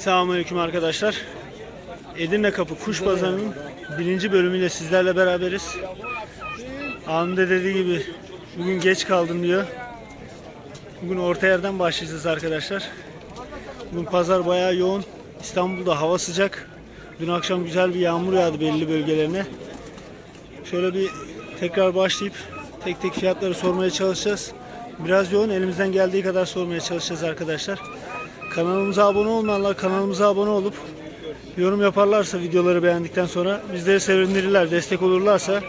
Selamünaleyküm arkadaşlar. Edirne Kapı Kuş Pazarı'nın birinci bölümüyle sizlerle beraberiz. Abim de dediği gibi bugün geç kaldım diyor. Bugün orta yerden başlayacağız arkadaşlar. Bugün pazar bayağı yoğun. İstanbul'da hava sıcak. Dün akşam güzel bir yağmur yağdı belli bölgelerine. Şöyle bir tekrar başlayıp tek tek fiyatları sormaya çalışacağız. Biraz yoğun elimizden geldiği kadar sormaya çalışacağız arkadaşlar. Kanalımıza abone olmayanlar kanalımıza abone olup yorum yaparlarsa videoları beğendikten sonra bizleri sevindirirler, destek olurlarsa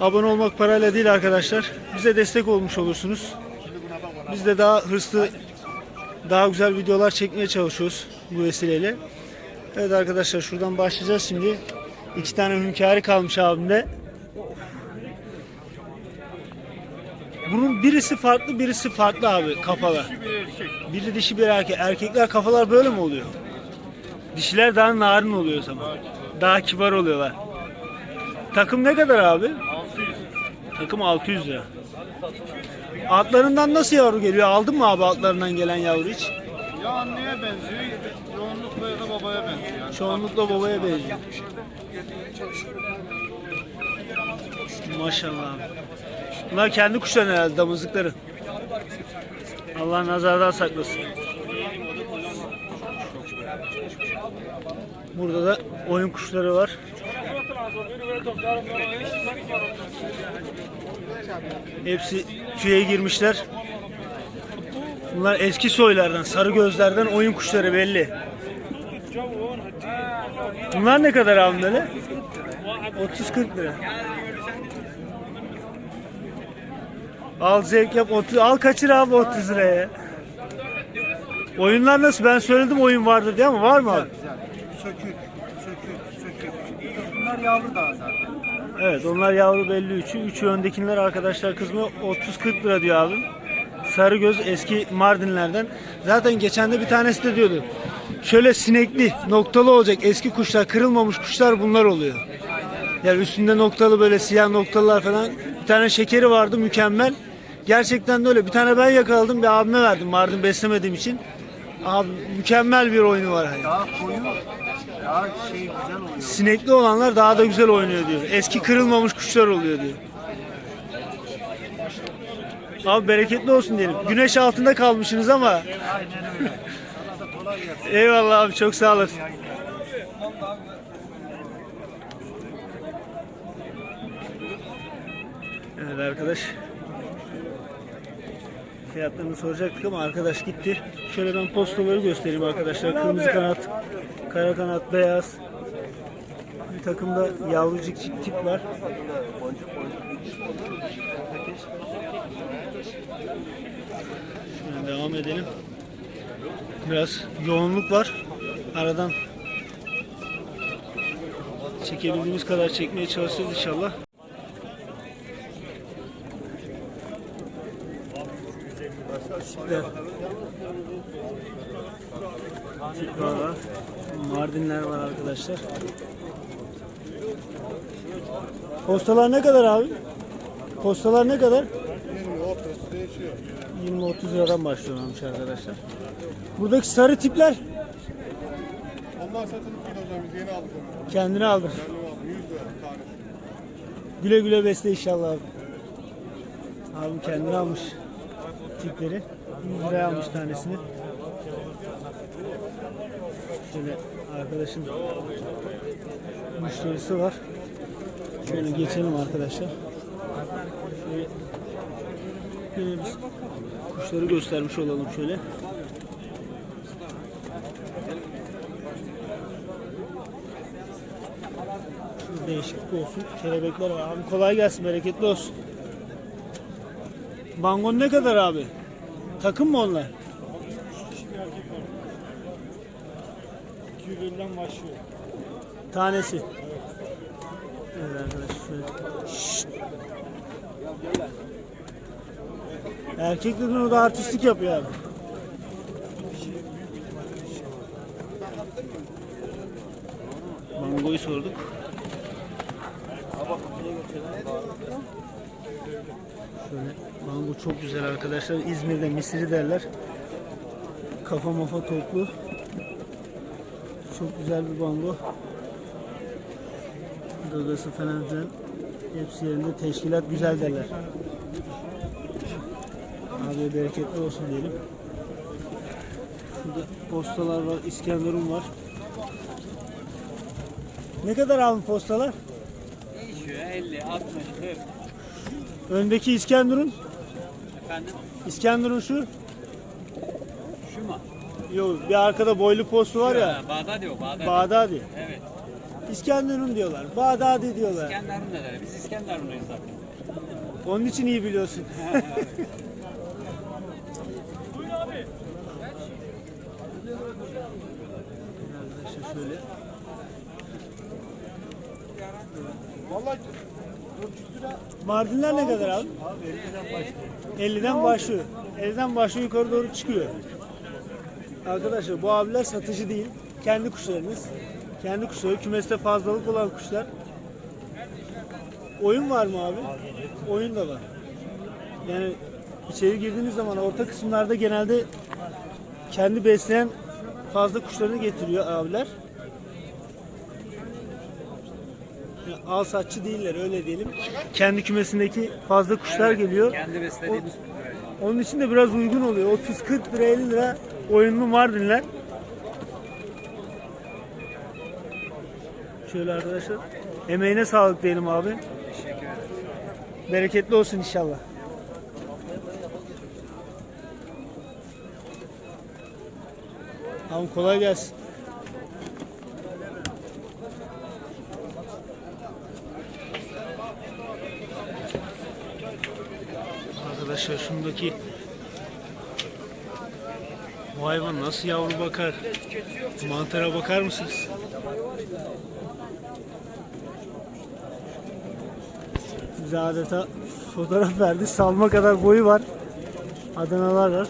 abone olmak parayla değil arkadaşlar. Bize destek olmuş olursunuz. Biz de daha hırslı, daha güzel videolar çekmeye çalışıyoruz bu vesileyle. Evet arkadaşlar şuradan başlayacağız şimdi. İki tane hünkârı kalmış abimde. Bunun birisi farklı, birisi farklı abi kafalar. Biri dişi bir erkek. Erkekler kafalar böyle mi oluyor? Dişiler daha narin oluyor zaman. Daha kibar oluyorlar. Takım ne kadar abi? 600. Takım 600 lira. Altlarından nasıl yavru geliyor? Aldın mı abi altlarından gelen yavru hiç? Ya anneye benziyor, yoğunlukla ya da babaya benziyor. Yani. Çoğunlukla babaya benziyor. Maşallah abi. Bunlar kendi kuşların herhalde damızlıkları. Allah nazardan saklasın. Burada da oyun kuşları var. Hepsi tüye girmişler. Bunlar eski soylardan, sarı gözlerden oyun kuşları belli. Bunlar ne kadar böyle? 30-40 lira. Al zevk yap 30 al kaçır abi 30 liraya. Oyunlar nasıl? Ben söyledim oyun vardır diye ama var mı abi? Güzel. Sökük, sökük, sökük. Bunlar yavru daha zaten. Evet onlar yavru belli üçü. Üçü öndekiler arkadaşlar kızma 30-40 lira diyor abim. Sarıgöz eski Mardinlerden. Zaten geçen de bir tanesi de diyordu. Şöyle sinekli, noktalı olacak eski kuşlar, kırılmamış kuşlar bunlar oluyor. Yani üstünde noktalı böyle siyah noktalılar falan. Bir tane şekeri vardı mükemmel. Gerçekten de öyle. Bir tane ben yakaladım bir abime verdim Mardin beslemediğim için. Abi mükemmel bir oyunu var. Yani. Daha koyu, daha şey güzel oluyor. Sinekli olanlar daha da güzel oynuyor diyor. Eski kırılmamış kuşlar oluyor diyor. Abi bereketli olsun diyelim. Güneş altında kalmışsınız ama. Eyvallah abi çok sağ olasın. Evet arkadaş. Fiyatlarını soracaktık ama arkadaş gitti. Şöyle ben postaları göstereyim arkadaşlar. Kırmızı kanat, kara kanat, beyaz. Bir takımda yavrucuk tip var. Şöyle devam edelim. Biraz yoğunluk var. Aradan çekebildiğimiz kadar çekmeye çalışacağız inşallah. Tipler. Tipler var. Mardinler var arkadaşlar. Postalar ne kadar abi? Postalar ne kadar? 20-30 liradan başlıyorlarmış arkadaşlar. Buradaki sarı tipler Onlar satılık değil hocam biz yeni aldık onu. kendine aldım. Kendim aldım 100 lira tanesi. Güle güle besle inşallah abi. Abim kendine almış tipleri. 100 liraya almış tanesini. Şöyle arkadaşın müşterisi var. Şöyle geçelim arkadaşlar. Şöyle biz kuşları göstermiş olalım şöyle. Değişiklik olsun. Kelebekler var. Abi kolay gelsin, bereketli olsun. Bangon ne kadar abi? Takım mı onlar? 250'den başlıyor. Tanesi. Evet arkadaşlar şöyle. Şşt. Erkek da artistlik yapıyor abi. Mangoyu sorduk. Şöyle mango çok güzel arkadaşlar. İzmir'de misiri derler. Kafa mafa toplu. Çok güzel bir bango. Gagası falan filan. Hepsi yerinde. Teşkilat güzel derler. Abi bereketli olsun diyelim. Şurada postalar var. İskenderun var. Ne kadar abi postalar? Değişiyor 50, 60, 40. Öndeki İskenderun. Efendim İskenderun şu. şu mu? Yok bir arkada boylu postu var ya. Ha, Bağdat yok Bağdat. Bağdadi. Evet. İskenderun diyorlar. Bağdadi diyorlar. İskenderun ne der? Biz İskenderun'dayız zaten. Onun için iyi biliyorsun. Vallahi Mardinler ne kadar abi? 50'den başlıyor. 50'den başlıyor yukarı doğru çıkıyor. Arkadaşlar bu abiler satıcı değil. Kendi kuşlarımız. Kendi kuşları. Kümeste fazlalık olan kuşlar. Oyun var mı abi? Oyun da var. Yani içeri girdiğiniz zaman orta kısımlarda genelde kendi besleyen fazla kuşlarını getiriyor abiler. Yani al satçı değiller öyle diyelim. Kendi kümesindeki fazla kuşlar geliyor. Kendi beslediğimiz Onun için de biraz uygun oluyor. 30-40 lira 50 lira oyunlu Mardinler. Şöyle arkadaşlar. Emeğine sağlık diyelim abi. Bereketli olsun inşallah. Tamam kolay gelsin. Arkadaşlar şundaki bu hayvan nasıl yavru bakar? Mantara bakar mısınız? Bize adeta fotoğraf verdi. Salma kadar boyu var. Adanalar var.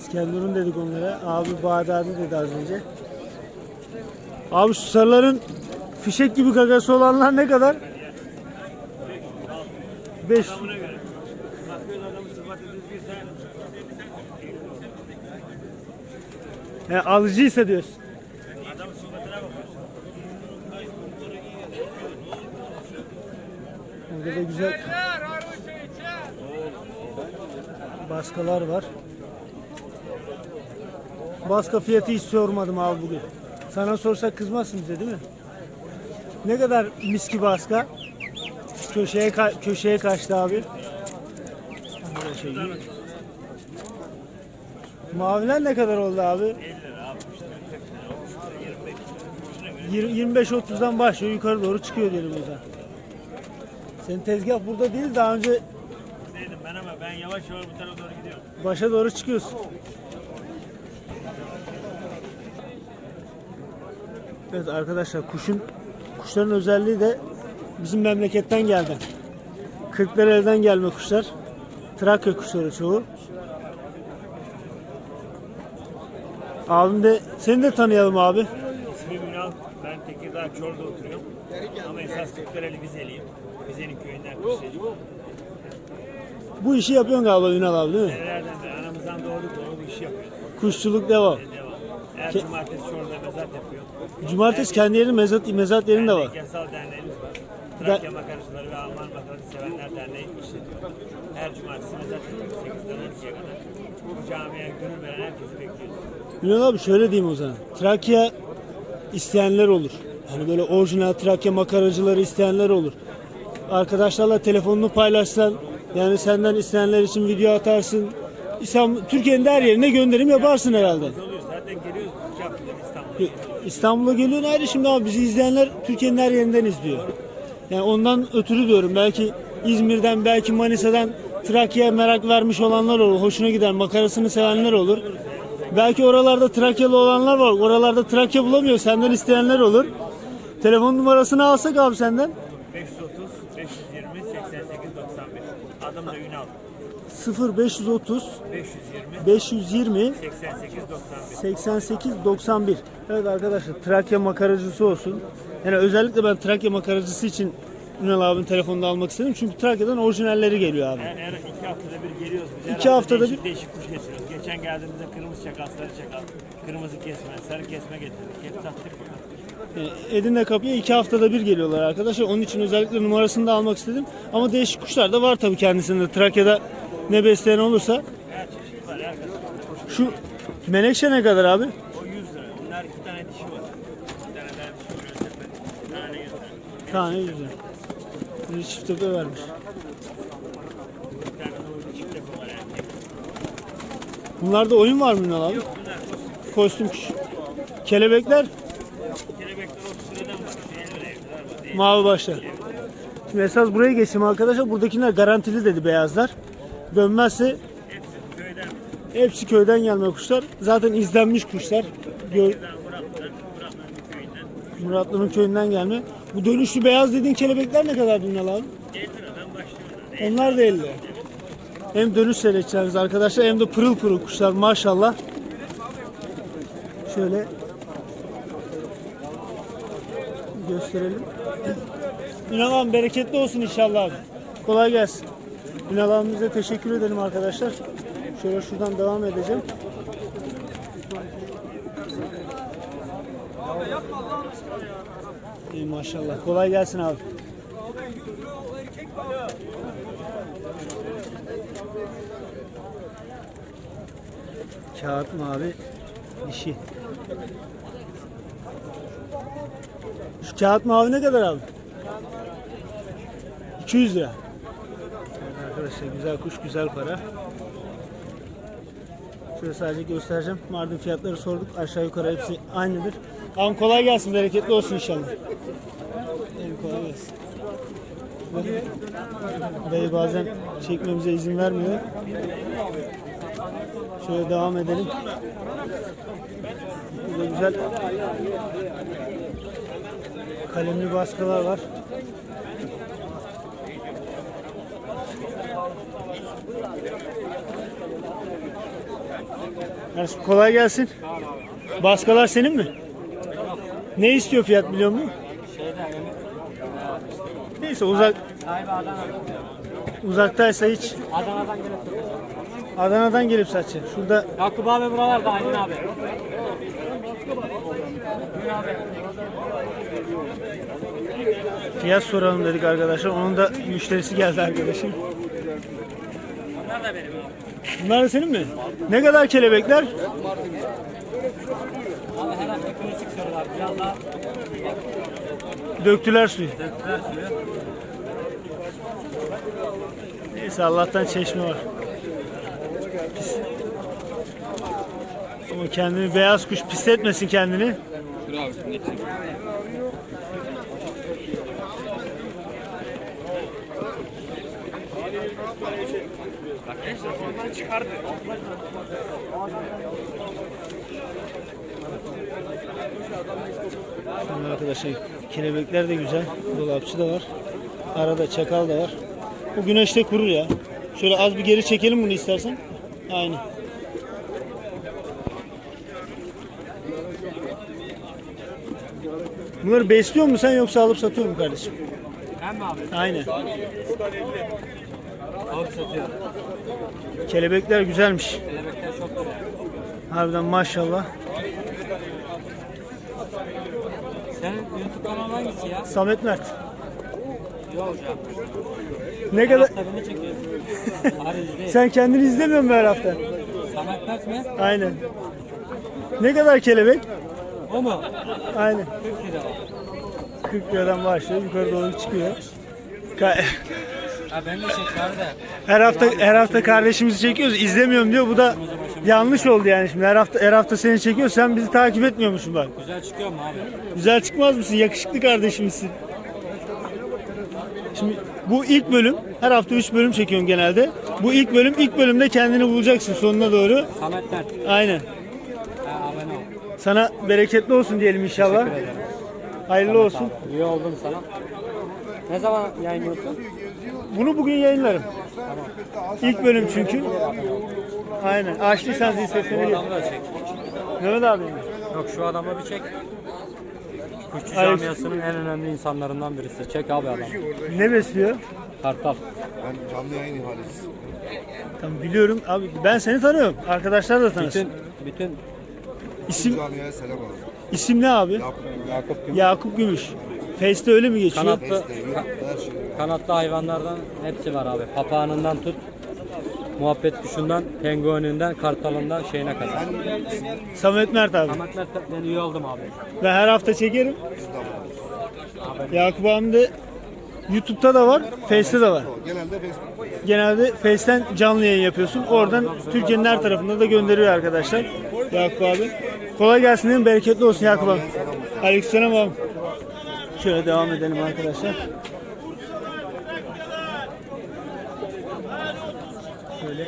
İskenderun dedik onlara. Abi Bağdadi dedi az önce. Abi şu sarıların fişek gibi gagası olanlar ne kadar? 5 He, alıcıysa diyorsun. Burada da güzel baskalar var. Baska fiyatı hiç sormadım abi bugün. Sana sorsak kızmazsın bize değil mi? Ne kadar miski baska? Köşeye ka- köşeye kaçtı abi. Şey. Maviler ne kadar oldu abi? 25-30'dan başlıyor yukarı doğru çıkıyor diyelim o zaman. Senin tezgah burada değil daha önce Dedim ben ama ben yavaş yavaş bu tarafa doğru gidiyorum. başa doğru çıkıyorsun. Evet arkadaşlar kuşun kuşların özelliği de bizim memleketten geldi. Kırklareli'den gelme kuşlar. Trakya kuşları çoğu. Abim de seni de tanıyalım abi. İsmim Ünal. Ben Tekirdağ Çor'da oturuyorum. Ama esas Kırklareli Vizeliyim. Vize'nin köyünden kuşlayıcı. Bu işi yapıyorsun galiba Ünal abi değil mi? Senelerden beri anamızdan doğduk doğru bu işi yapıyoruz. Kuşçuluk devam. Her cumartesi Çor'da mezat yapıyor. Cumartesi kendi yerinin mezat, mezat yerinde var. Yasal derneğimiz var. Trakya makaracıları ve Alman makaracı sevenler derneği işletiyor. Her cumartesi mezat yapıyoruz 8'den 12'ye kadar. Bu camiye gönül veren herkesi bekliyoruz. Ünal abi şöyle diyeyim o zaman. Trakya isteyenler olur. Hani böyle orijinal Trakya makaracıları isteyenler olur. Arkadaşlarla telefonunu paylaşsan yani senden isteyenler için video atarsın. İstanbul, Türkiye'nin de her yerine gönderim yaparsın herhalde. Oluyoruz. Zaten geliyoruz İstanbul'a. Geliyorsun ayrı şimdi abi bizi izleyenler Türkiye'nin her yerinden izliyor. Yani ondan ötürü diyorum belki İzmir'den belki Manisa'dan Trakya'ya merak vermiş olanlar olur. Hoşuna gider makarasını sevenler olur. Belki oralarda Trakyalı olanlar var. Oralarda Trakya bulamıyor. Senden isteyenler olur. Telefon numarasını alsak abi senden. 530 520 88 91. Adım da Ünal. 0530 520 520 88 91. 88 91. Evet arkadaşlar Trakya makaracısı olsun. Yani özellikle ben Trakya makaracısı için Ünal abinin telefonunu almak istedim. Çünkü Trakya'dan orijinalleri geliyor abi. Her, her iki haftada bir geliyoruz. Biz İki hafta haftada değişik, bir- Değişik kuş getiriyoruz. Geçen geldiğimizde kırmızı çakal, sarı çakal, kırmızı kesme, sarı kesme getirdik. Hep sattık burada. E, Edirne kapıya iki haftada bir geliyorlar arkadaşlar. Onun için özellikle numarasını da almak istedim. Ama değişik kuşlar da var tabii kendisinde. Trakya'da ne besleyen olursa. Şu menekşe ne kadar abi? O 100 lira. Bunlar iki tane dişi var. Bir tane daha dişi göstermedi. Bir tane göstermedi. Tane 100 lira. Bir çift tepe vermiş. Bir tane de orada çift yapı var erkek. Bunlarda oyun var mı Ünal abi? Bunlar kostüm. Kostüm kuş. Kelebekler 30 liradan var. 50 liraya kadar var. Değil. Mavi başlar. Şimdi esas buraya geçeyim arkadaşlar. Buradakiler garantili dedi beyazlar. Dönmezse Hepsi köyden. hepsi köyden gelme kuşlar. Zaten izlenmiş kuşlar. Gö-. Muratlı'nın köyünden gelme. Bu dönüşlü beyaz dediğin kelebekler ne kadar Ünal abi? 50 liradan başlıyorlar. Onlar da 50. Hem dönüş seyredeceğiz arkadaşlar hem de pırıl pırıl kuşlar maşallah. Şöyle gösterelim. Ünal abi bereketli olsun inşallah abi. Kolay gelsin. Ünal abimize teşekkür edelim arkadaşlar. Şöyle şuradan devam edeceğim. İyi maşallah. Kolay gelsin abi. Kağıt mavi dişi. Şu kağıt mavi ne kadar abi? 200 lira. Evet arkadaşlar güzel kuş güzel para. Şöyle sadece göstereceğim. Mardin fiyatları sorduk. Aşağı yukarı hepsi aynıdır. Tamam kolay gelsin. Bereketli olsun inşallah. İyi kolay gelsin. Dayı bazen çekmemize izin vermiyor. Şöyle devam edelim. Burada güzel kalemli baskılar var. Kardeşim kolay gelsin. Baskalar senin mi? Ne istiyor fiyat biliyor musun? Neyse uzak uzaktaysa hiç Adana'dan gelip Adana'dan gelip satacak. Şurada Yakup abi buralarda Aydın abi. Fiyat soralım dedik arkadaşlar. Onun da müşterisi geldi arkadaşım. Bunlar da benim abi. Bunlar da senin mi? Ne kadar kelebekler? Abi Döktüler suyu. Neyse Allah'tan çeşme var. Pis. Ama kendini beyaz kuş pisletmesin kendini. Şimdi arkadaşlar kelebekler de güzel. Dolapçı da var. Arada çakal da var. Bu güneşte kurur ya. Şöyle az bir geri çekelim bunu istersen. Aynen. Bunları besliyor musun sen yoksa alıp satıyor mu kardeşim? Ben mi abi? Aynen. Kelebekler güzelmiş. Kelebekler çok güzel. Harbiden maşallah. Senin YouTube kanalın hangisi ya? Samet Mert. Yok hocam. Ne Her kadar hafta beni çekiyorsun. İzleyin. sen kendini izlemiyor musun her hafta? Samet Mert mi? Aynen. Ne kadar kelebek? O mu? Aynen. 40 lira. 40 liradan başlıyor yukarı doğru çıkıyor. Ka- Ha ben de çek abi de. Her hafta her hafta kardeşimizi çekiyoruz. izlemiyorum diyor. Bu da yanlış oldu yani şimdi. Her hafta her hafta seni çekiyor. Sen bizi takip etmiyormuşsun bak. Güzel çıkıyor mu abi? Güzel çıkmaz mısın? Yakışıklı kardeşimizsin. Şimdi bu ilk bölüm. Her hafta 3 bölüm çekiyorum genelde. Bu ilk bölüm. ilk bölümde kendini bulacaksın sonuna doğru. Samet Mert. Aynen. Ha, abone ol. Sana bereketli olsun diyelim inşallah. Teşekkür ederim. Hayırlı olsun. İyi oldum sana. Ne zaman yayınlıyorsun? Bunu bugün yayınlarım. İlk bölüm çünkü. Aynen. Açtıysan zil sesini Bu gel. adamı da çek. Mehmet abi. Yok şu adamı bir çek. Kuşçu camiasının en önemli insanlarından birisi. Çek abi adam. Ne besliyor? Kartal. Ben canlı yayın ihalesi. Tamam biliyorum abi ben seni tanıyorum. Arkadaşlar da tanısın. Bütün bütün İsim Camiye selam olsun. isim ne abi? Yakup, Yakup Gümüş Yakup Gümüş. Face'te öyle mi geçiyor? kanatlı kanatlı hayvanlardan hepsi var abi. Papağanından tut muhabbet kuşundan, pengueninden, kartalından şeyine kadar. Samet Mert abi. Ahmetler ben üye oldum abi. Ben her hafta çekerim. Yakup abim de YouTube'da da var, Face'te de var. Genelde Facebook. Genelde Face'ten canlı yayın yapıyorsun. Oradan Türkiye'nin her tarafında da gönderiyor arkadaşlar. Yakup abi. Kolay gelsin? Bereketli olsun Yakup abi. Aleykümselam abi. Şöyle devam edelim arkadaşlar. Şöyle.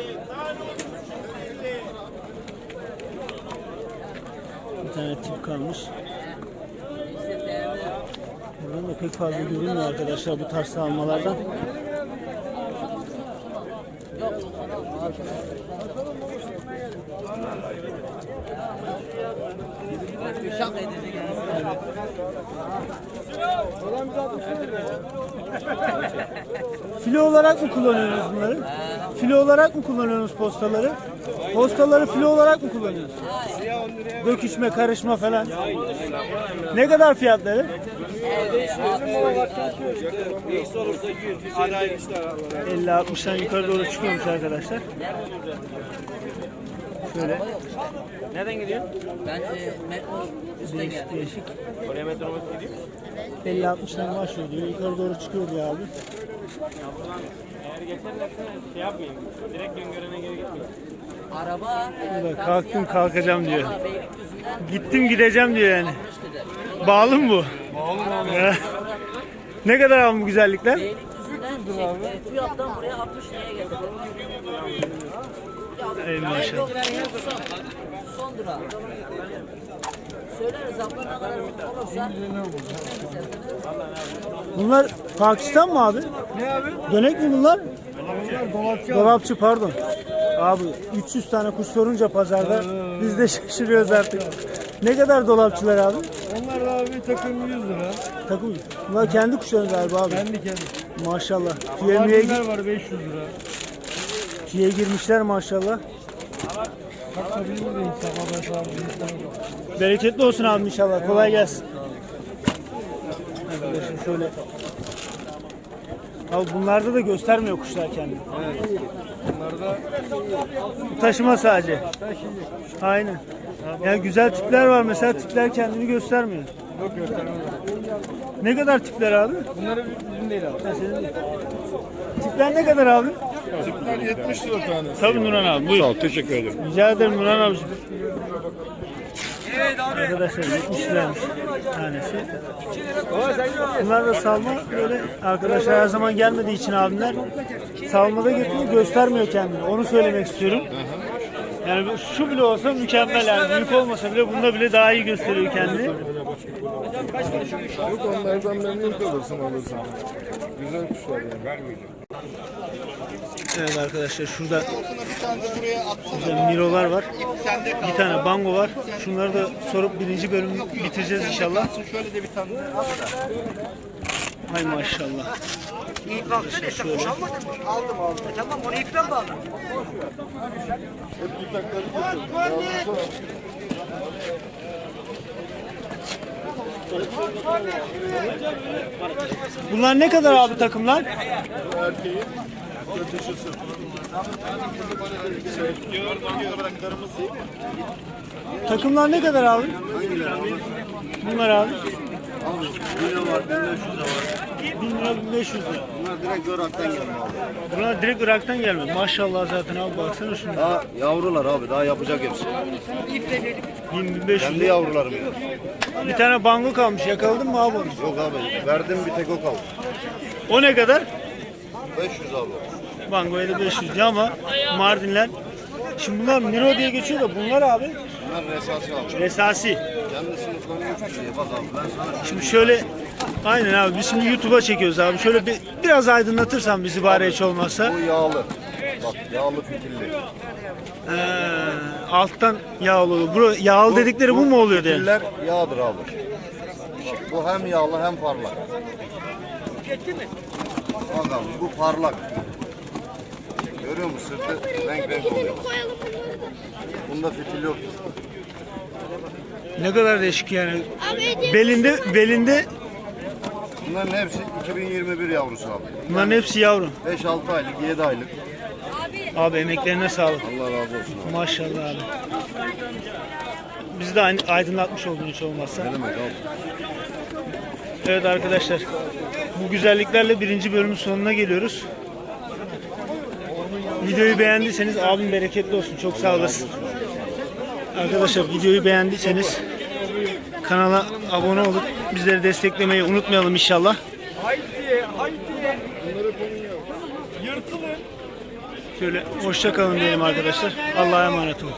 Bir tane tip kalmış. Buradan da pek fazla görünmüyor arkadaşlar bu tarz almalardan. Filo olarak mı kullanıyorsunuz bunları? Filo olarak mı kullanıyorsunuz postaları? Postaları filo olarak mı kullanıyorsunuz? Döküşme, karışma falan. Ne kadar fiyatları? 50-60'dan yukarı doğru çıkıyormuş arkadaşlar. Şöyle Nereden gidiyorsun? Ben e, metro üstte değişik geldim. değişik. Oraya metrobüs gidiyor. 50-60'dan başlıyor diyor. Yukarı doğru çıkıyor diyor abi. Eğer geçerlerse şey yapmayayım. Direkt Güngören'e geri gitmeyeyim. Araba e, kalktım, kalkacağım diyor. Gittim gideceğim diyor yani. Bağlı mı bu? Bağlı ne kadar abi bu güzellikler? Beylikdüzü'nden şey, e, TÜYAP'tan buraya 60 liraya getirdim. Ey maşallah. Son, son durağı. Söyleriz abla ne kadar olursa. Bunlar Pakistan mı abi? Ne abi? Dönek mi bunlar? dolapçı. Dolapçı pardon. Abi 300 tane kuş sorunca pazarda biz de şaşırıyoruz artık. Ne kadar dolapçılar abi? Onlar da abi takım 100 lira. Takım. Bunlar kendi kuşları galiba abi. Kendi kendi. Maşallah. Tüye müye Bunlar var 500 lira. Tüye girmişler maşallah. Bereketli olsun abi inşallah. Kolay gelsin. Arkadaşım şöyle. Abi bunlarda da göstermiyor kuşlar kendini. Bunlarda Taşıma sadece. Aynen. Yani güzel tipler var mesela tipler kendini göstermiyor. yok göstermez. Ne kadar tipler abi? Bunları bizim değil abi. Ha, senin değil. Tipler ne kadar abi? Tipler 70 lira tanesi. Tabii Nurhan abi buyur. Sağ ol, teşekkür ederim. Rica ederim Nurhan abicim. Arkadaşlar 70 liraymış tanesi. Bunlar da salma böyle arkadaşlar her zaman gelmediği için abimler salmada getiriyor göstermiyor kendini. Onu söylemek istiyorum. Yani şu bile olsa mükemmel yani büyük olmasa bile bunda bile daha iyi gösteriyor kendini. Yok onlardan memnun kalırsın alırsın. Güzel kuşlar yani. Vermeyeceğim. Evet arkadaşlar şurada güzel mirolar var. Bir tane bango var. Şunları da sorup birinci bölümü bitireceğiz inşallah. Şöyle de bir tane. Hay maşallah. İyi baksana işte kuş almadın mı? Aldım aldım. E, tamam onu ipten aldın? Hep yatakları getirdim. Yavrusu var. Bunlar ne kadar abi takımlar? Erkeğin götüşüsü. Takımlar ne kadar abi? Bunlar abi. 1000 lira var, 1500 lira var. 1000 lira 1500 lira. Bunlar direkt Irak'tan gelme abi. Bunlar direkt Irak'tan gelme. Maşallah zaten abi baksana şuna. Daha yavrular abi, daha yapacak hepsi. 1000 1500 Kendi lira. yavrularım ya. Bir tane bango kalmış. Yakaladın mı abi onu? Yok abi, verdim bir tek o kaldı. O ne kadar? 500 abi. Bangoya da 500 diyor ama Mardinler. Şimdi bunlar Miro diye geçiyor da bunlar abi Bunlar abi. resasi. Kendi sınıflarını uçturuyor. Bak abi ben sana Şimdi şöyle aynen abi biz şimdi YouTube'a çekiyoruz abi. Şöyle bir biraz aydınlatırsan bizi bari hiç olmazsa. bu yağlı. Bak yağlı fitilli. Ee, alttan yağlı oluyor. Bu yağlı dedikleri bu mu oluyor diye. Fitiller yağdır abi. Bu hem yağlı hem parlak. Bak abi bu parlak. Görüyor musun sırtı renk renk oluyor. Bunda fitil yok. Ne kadar değişik yani. Belinde belinde Bunların hepsi 2021 yavrusu abi. bunların hepsi yavru. 5-6 aylık, 7 aylık. Abi emeklerine sağlık. Allah razı olsun abi. Maşallah abi. Bizi de aydınlatmış oldun hiç olmazsa. Ne demek abi? Evet arkadaşlar. Bu güzelliklerle birinci bölümün sonuna geliyoruz. Videoyu beğendiyseniz abim bereketli olsun. Çok sağ olasın. Arkadaşlar videoyu beğendiyseniz kanala abone olup bizleri desteklemeyi unutmayalım inşallah. Şöyle hoşça kalın diyelim arkadaşlar. Allah'a emanet olun.